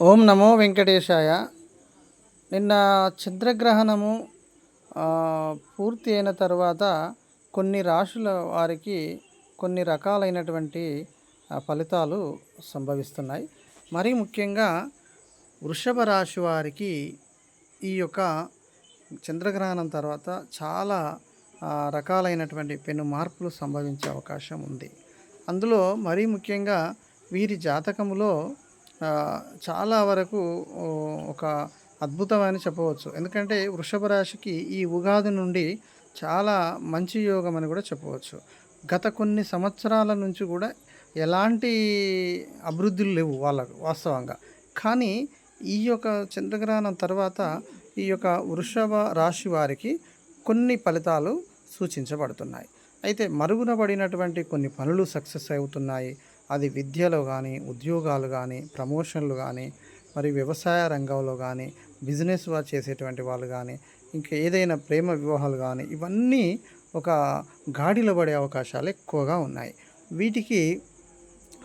ఓం నమో వెంకటేశాయ. నిన్న చంద్రగ్రహణము పూర్తి అయిన తర్వాత కొన్ని రాశుల వారికి కొన్ని రకాలైనటువంటి ఫలితాలు సంభవిస్తున్నాయి. మరీ ముఖ్యంగా వృషభ రాశి వారికి ఈ యొక్క చంద్రగ్రహణం తర్వాత చాలా రకాలైనటువంటి పెను మార్పులు సంభవించే అవకాశం ఉంది. అందులో మరీ ముఖ్యంగా వీరి జాతకములో చాలా వరకు ఒక అద్భుతమని చెప్పవచ్చు. ఎందుకంటే వృషభ రాశికి ఈ ఉగాది నుండి చాలా మంచి యోగం అని కూడా చెప్పవచ్చు. గత కొన్ని సంవత్సరాల నుంచి కూడా ఎలాంటి అభివృద్ధులు లేవు వాళ్ళకు వాస్తవంగా. కానీ ఈ యొక్క చంద్రగ్రహణం తర్వాత ఈ యొక్క వృషభ రాశి వారికి కొన్ని ఫలితాలు సూచించబడుతున్నాయి. అయితే మరుగున పడినటువంటి కొన్ని పనులు సక్సెస్ అవుతున్నాయి. అది విద్యలో కానీ ఉద్యోగాలు కానీ ప్రమోషన్లు కానీ మరి వ్యవసాయ రంగంలో కానీ బిజినెస్ వారు చేసేటువంటి వాళ్ళు కానీ ఇంకా ఏదైనా ప్రేమ వివాహాలు కానీ ఇవన్నీ ఒక గాడిలో పడే అవకాశాలు ఎక్కువగా ఉన్నాయి. వీటికి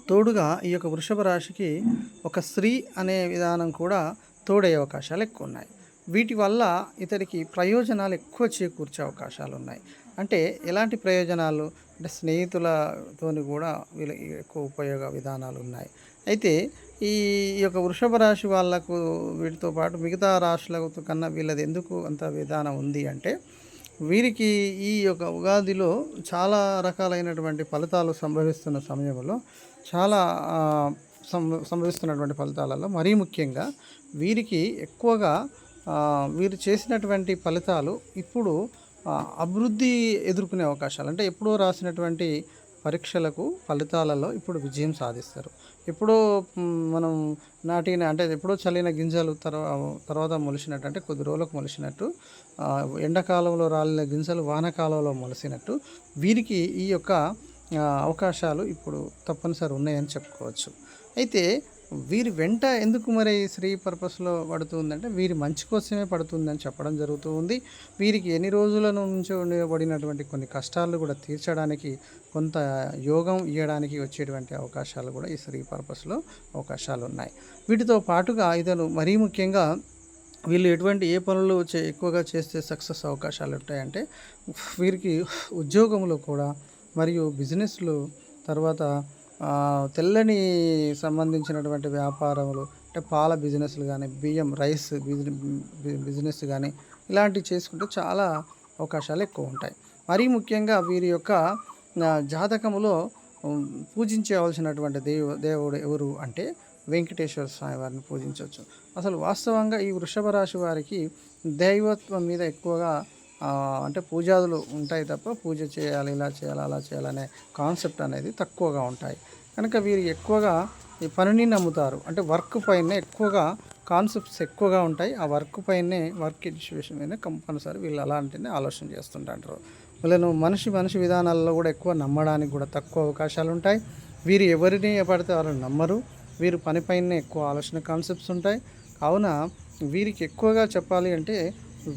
తోడుగా ఈ యొక్క వృషభ రాశికి ఒక స్త్రీ అనే విధానం కూడా తోడయ్యే అవకాశాలు ఎక్కువ ఉన్నాయి. వీటి వల్ల ఇతడికి ప్రయోజనాలు ఎక్కువ చేకూర్చే అవకాశాలు ఉన్నాయి అంటే ఎలాంటి ప్రయోజనాలు? అంటే స్నేహితులతోని కూడా వీళ్ళకి ఎక్కువ ఉపయోగ విధానాలు ఉన్నాయి అయితే ఈ యొక్క వృషభ రాశి వాళ్ళకు వీటితో పాటు మిగతా రాశులతో కన్నా వీళ్ళది ఎందుకు అంత విధానం ఉంది అంటే వీరికి ఈ యొక్క ఉగాదిలో చాలా రకాలైనటువంటి ఫలితాలు సంభవిస్తున్న సమయంలో చాలా సంభవిస్తున్నటువంటి ఫలితాలలో మరీ ముఖ్యంగా వీరికి ఎక్కువగా వీరు చేసినటువంటి ఫలితాలు ఇప్పుడు అభివృద్ధి ఎదుర్కొనే అవకాశాలు అంటే ఎప్పుడో రాసినటువంటి పరీక్షలకు ఫలితాలలో ఇప్పుడు విజయం సాధిస్తారు. ఎప్పుడో మనం నాటిన అంటే ఎప్పుడో చల్లిన గింజలు తర్వా తర్వాత మొలిసినట్టు అంటే కొద్ది రోజులకు మొలిసినట్టు ఎండాకాలంలో రాలిన గింజలు వానకాలంలో మొలిసినట్టు వీరికి ఈ యొక్క అవకాశాలు ఇప్పుడు తప్పనిసరి ఉన్నాయని చెప్పుకోవచ్చు. అయితే వీరి వెంట ఎందుకు మరి స్త్రీ పర్పస్లో పడుతుందంటే వీరి మంచి కోసమే పడుతుందని చెప్పడం జరుగుతూ ఉంది. వీరికి ఎన్ని రోజుల నుంచి ఉండబడినటువంటి కొన్ని కష్టాలు కూడా తీర్చడానికి కొంత యోగం ఇవ్వడానికి వచ్చేటువంటి అవకాశాలు కూడా ఈ స్త్రీ పర్పస్లో అవకాశాలు ఉన్నాయి. వీటితో పాటుగా ఇతను మరీ ముఖ్యంగా వీళ్ళు ఎటువంటి ఏ పనులు చే ఎక్కువగా చేస్తే సక్సెస్ అవకాశాలు ఉంటాయంటే వీరికి ఉద్యోగంలో కూడా మరియు బిజినెస్లు తర్వాత తెల్లని సంబంధించినటువంటి వ్యాపారములు అంటే పాల బిజినెస్లు కానీ బియ్యం రైస్ బిజినెస్ బిజినెస్ కానీ ఇలాంటివి చేసుకుంటే చాలా అవకాశాలు ఎక్కువ ఉంటాయి. మరీ ముఖ్యంగా వీరి యొక్క జాతకములో పూజించవలసినటువంటి దేవు దేవుడు ఎవరు అంటే వెంకటేశ్వర స్వామి వారిని పూజించవచ్చు. అసలు వాస్తవంగా ఈ వృషభ రాశి వారికి దైవత్వం మీద ఎక్కువగా అంటే పూజాదులు ఉంటాయి తప్ప పూజ చేయాలి ఇలా చేయాలి అలా చేయాలనే కాన్సెప్ట్ అనేది తక్కువగా ఉంటాయి. కనుక వీరు ఎక్కువగా ఈ పనిని నమ్ముతారు. అంటే వర్క్ పైన ఎక్కువగా కాన్సెప్ట్స్ ఎక్కువగా ఉంటాయి. ఆ వర్క్ పైనే వర్క్ ఎడ్యుకేషన్ మీద కంపల్సరీ వీళ్ళు అలాంటినే ఆలోచన చేస్తుంటారు. వీళ్ళను మనిషి మనిషి విధానాల్లో కూడా ఎక్కువ నమ్మడానికి కూడా తక్కువ అవకాశాలు ఉంటాయి. వీరు ఎవరిని పడితే వాళ్ళని నమ్మరు. వీరు పనిపైనే ఎక్కువ ఆలోచన కాన్సెప్ట్స్ ఉంటాయి. కావున వీరికి ఎక్కువగా చెప్పాలి అంటే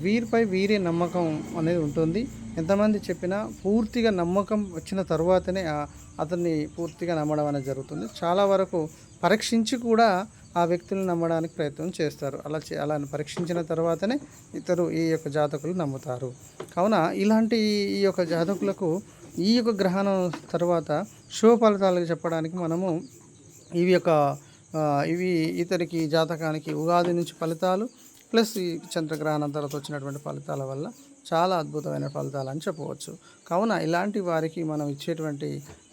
వీరిపై వీరే నమ్మకం అనేది ఉంటుంది. ఎంతమంది చెప్పినా పూర్తిగా నమ్మకం వచ్చిన తర్వాతనే అతన్ని పూర్తిగా నమ్మడం అనేది జరుగుతుంది. చాలా వరకు పరీక్షించి కూడా ఆ వ్యక్తులను నమ్మడానికి ప్రయత్నం చేస్తారు. అలా చే అలా పరీక్షించిన తర్వాతనే ఇతరు ఈ యొక్క జాతకులు నమ్ముతారు. కావున ఇలాంటి ఈ యొక్క జాతకులకు ఈ యొక్క గ్రహణం తర్వాత శుభ ఫలితాలు చెప్పడానికి మనము ఇవి యొక్క ఇవి ఇతరికి జాతకానికి ఉగాది నుంచి ఫలితాలు ప్లస్ ఈ చంద్రగ్రహణం తర్వాత వచ్చినటువంటి ఫలితాల వల్ల చాలా అద్భుతమైన ఫలితాలు అని చెప్పవచ్చు. కావున ఇలాంటి వారికి మనం ఇచ్చేటువంటి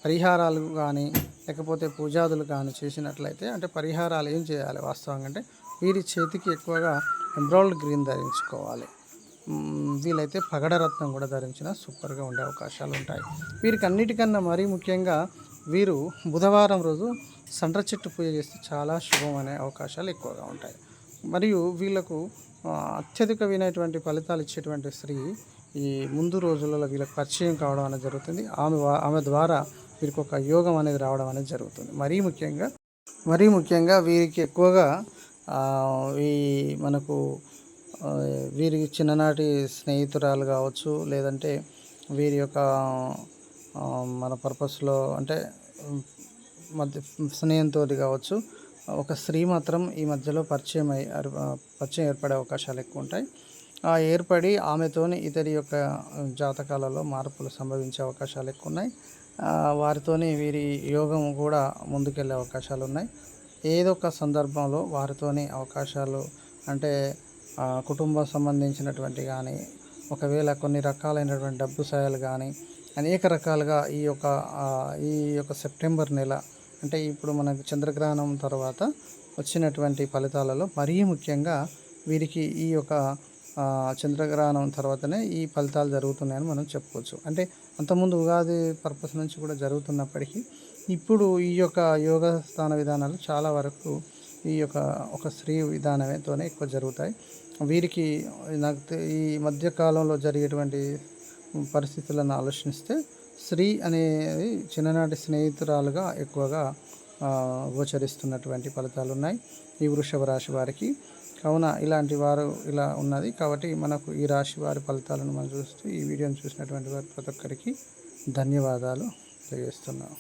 పరిహారాలు కానీ లేకపోతే పూజాదులు కానీ చేసినట్లయితే అంటే పరిహారాలు ఏం చేయాలి వాస్తవంగా అంటే వీరి చేతికి ఎక్కువగా ఎంబ్రాయిడ్ గ్రీన్ ధరించుకోవాలి. వీలైతే పగడరత్నం కూడా ధరించిన సూపర్గా ఉండే అవకాశాలు ఉంటాయి. వీరికి అన్నిటికన్నా మరీ ముఖ్యంగా వీరు బుధవారం రోజు సండ్ర చెట్టు పూజ చేస్తే చాలా శుభం అనే అవకాశాలు ఎక్కువగా ఉంటాయి. మరియు వీళ్ళకు అత్యధిక అత్యధికమైనటువంటి ఫలితాలు ఇచ్చేటువంటి స్త్రీ ఈ ముందు రోజులలో వీళ్ళకి పరిచయం కావడం అనేది జరుగుతుంది. ఆమె ఆమె ద్వారా వీరికి ఒక యోగం అనేది రావడం అనేది జరుగుతుంది. మరీ ముఖ్యంగా మరీ ముఖ్యంగా వీరికి ఎక్కువగా ఈ మనకు వీరికి చిన్ననాటి స్నేహితురాలు కావచ్చు లేదంటే వీరి యొక్క మన పర్పస్లో అంటే మధ్య స్నేహంతో కావచ్చు ఒక స్త్రీ మాత్రం ఈ మధ్యలో పరిచయం అయి పరిచయం ఏర్పడే అవకాశాలు ఎక్కువ ఉంటాయి. ఆ ఏర్పడి ఆమెతోని ఇతడి యొక్క జాతకాలలో మార్పులు సంభవించే అవకాశాలు ఎక్కువ ఉన్నాయి. వారితోని వీరి యోగం కూడా ముందుకెళ్ళే అవకాశాలు ఉన్నాయి. ఏదో ఒక సందర్భంలో వారితోని అవకాశాలు అంటే కుటుంబం సంబంధించినటువంటి కానీ ఒకవేళ కొన్ని రకాలైనటువంటి డబ్బు సాయాలు కానీ అనేక రకాలుగా ఈ యొక్క ఈ యొక్క సెప్టెంబర్ నెల అంటే ఇప్పుడు మనకు చంద్రగ్రహణం తర్వాత వచ్చినటువంటి ఫలితాలలో మరీ ముఖ్యంగా వీరికి ఈ యొక్క చంద్రగ్రహణం తర్వాతనే ఈ ఫలితాలు జరుగుతున్నాయని మనం చెప్పుకోవచ్చు. అంటే అంతకుముందు ఉగాది పర్పస్ నుంచి కూడా జరుగుతున్నప్పటికీ ఇప్పుడు ఈ యొక్క యోగ స్థాన విధానాలు చాలా వరకు ఈ యొక్క ఒక స్త్రీ విధానంతోనే ఎక్కువ జరుగుతాయి. వీరికి నాకు ఈ మధ్యకాలంలో జరిగేటువంటి పరిస్థితులను ఆలోచిస్తే స్త్రీ అనేది చిన్ననాటి స్నేహితురాలుగా ఎక్కువగా గోచరిస్తున్నటువంటి ఫలితాలు ఉన్నాయి ఈ వృషభ రాశి వారికి. కావున ఇలాంటి వారు ఇలా ఉన్నది కాబట్టి మనకు ఈ రాశి వారి ఫలితాలను మనం చూస్తూ ఈ వీడియోని చూసినటువంటి వారు ప్రతి ఒక్కరికి ధన్యవాదాలు తెలియజేస్తున్నాను